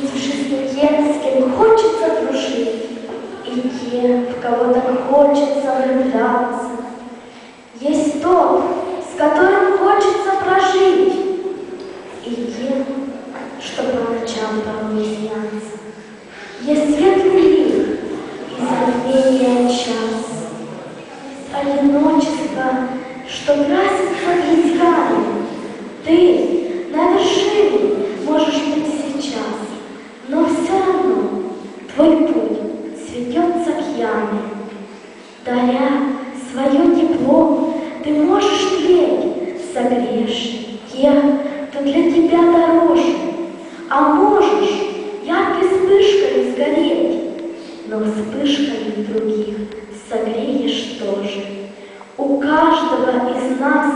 Ведь в жизни есть, с кем хочется дружить, И те, в кого так хочется влюбляться. Есть тот, с которым хочется прожить, И те, что по ночам вам не снятся. Есть светлый мир и забвение час, Одиночество, что красит подъезда, светется пьяный. Даря свое тепло, ты можешь тлеть, согрешь тех, кто для тебя дороже, а можешь яркой вспышкой сгореть, но вспышками других согреешь тоже. У каждого из нас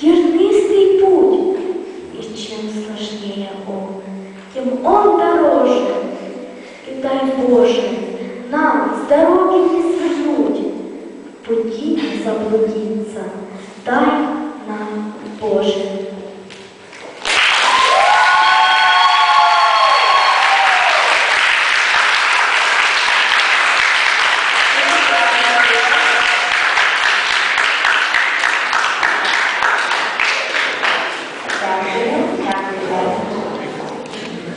тернистый путь, и чем сложнее он, тем он дороже. И дай Боже, нам с дороги не свернуть, пути не заблудиться, дай нам, Боже.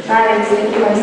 Навіть з такими